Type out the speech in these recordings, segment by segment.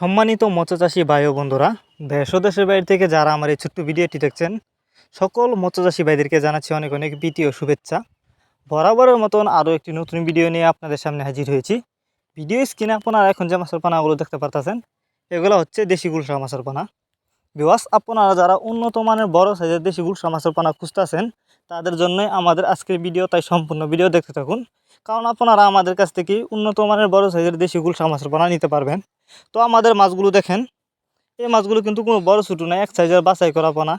সম্মানিত মৎস্যচাষী ভাই ও বন্ধুরা, দেশ ও দেশের বাইরে থেকে যারা আমার এই ছোট্ট ভিডিওটি দেখছেন, সকল মৎস্যচাষী ভাইদেরকে জানাচ্ছি অনেক অনেক প্রীতি ও শুভেচ্ছা। বরাবরের মতন আরও একটি নতুন ভিডিও নিয়ে আপনাদের সামনে হাজির হয়েছি। ভিডিও স্ক্রিনে আপনারা এখন যে মাছের পানাগুলো দেখতে পারতেছেন, এগুলো হচ্ছে দেশি গুলশা মাছের পানা। বিওয়াস আপনারা যারা উন্নত মানের বড় সাইজের দেশি গুলশা মাছের পানা খুঁজতেছেন, তাদের জন্যই আমাদের আজকের ভিডিও তাই সম্পূর্ণ ভিডিও দেখতে থাকুন। কারণ আপনারা আমাদের কাছ থেকে উন্নত মানের বড় সাইজের দেশি গুলশা মাছের পানা নিতে পারবেন। তো আমাদের মাছগুলো দেখেন, এই মাছগুলো কিন্তু কোনো বড় ছোটো নয়, এক সাইজের বাছাই করা পানা।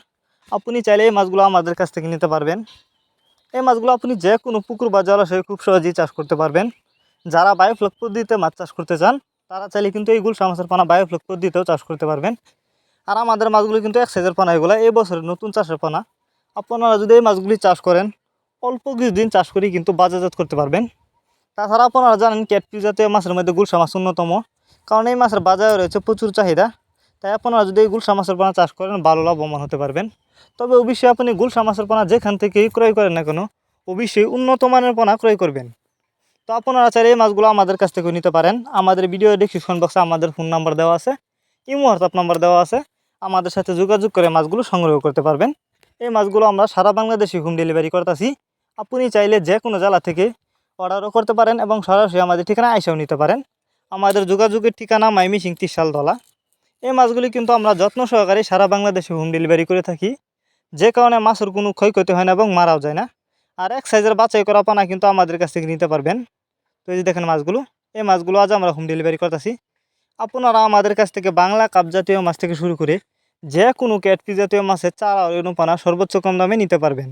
আপনি চাইলে এই মাছগুলো আমাদের কাছ থেকে নিতে পারবেন। এই মাছগুলো আপনি যে কোনো পুকুর বা জলাশয়ে খুব সহজেই চাষ করতে পারবেন। যারা বায়োফ্লক পদ্ধতিতে মাছ চাষ করতে চান, তারা চাইলে কিন্তু এই গুলশা মাছের পানা বায়োফ্লক পদ্ধতিতেও চাষ করতে পারবেন। আর আমাদের মাছগুলি কিন্তু এক সাইজের পানা এগুলো এই বছরের নতুন চাষের পানা। আপনারা যদি এই মাছগুলি চাষ করেন, অল্প কিছুদিন চাষ করে কিন্তু বাজারজাত করতে পারবেন। তাছাড়া আপনারা জানেন ক্যাটফিস জাতীয় মাছের মধ্যে গুলশা মাছ অন্যতম, কারণ এই মাছের বাজারে রয়েছে প্রচুর চাহিদা। তাই আপনারা যদি এই গুলশা মাছের পোনা চাষ করেন, ভালো লাভবান হতে পারবেন। তবে অবশ্যই আপনি গুলশা মাছের পোনা যেখান থেকেই ক্রয় করেন না কেন, অবশ্যই উন্নত মানের পোনা ক্রয় করবেন। তো আপনারা চাইলে এই মাছগুলো আমাদের কাছ থেকে নিতে পারেন। আমাদের ভিডিও ডিসক্রিপশন বক্সে আমাদের ফোন নাম্বার দেওয়া আছে। ইমো হোয়াটসঅ্যাপ নাম্বার দেওয়া আছে। আমাদের সাথে যোগাযোগ করে মাছগুলো সংগ্রহ করতে পারবেন। এই মাছগুলো আমরা সারা বাংলাদেশে হোম ডেলিভারি করতেছি। আপনি চাইলে যে কোনো জেলা থেকে অর্ডারও করতে পারেন এবং সরাসরি আমাদের ঠিকানা আইসাও নিতে পারেন। আমাদের যোগাযোগের ঠিকানা মাইমি সিং তিরশালতলা এই মাছগুলি কিন্তু আমরা যত্ন সহকারে সারা বাংলাদেশে হোম ডেলিভারি করে থাকি। যে কারণে মাছের কোনো ক্ষয়ক্ষতি হয় না এবং মারাও যায় না। আর এক সাইজের বাছাই করা পানা কিন্তু আমাদের কাছ থেকে নিতে পারবেন। তো এই যে দেখেন মাছগুলো। এই মাছগুলো আজ আমরা হোম ডেলিভারি করতেছি। আপনারা আমাদের কাছ থেকে বাংলা কাপ জাতীয় মাছ থেকে শুরু করে যে কোনো ক্যাটফি জাতীয় মাছের চারা, অনুপানা সর্বোচ্চ কম দামে নিতে পারবেন।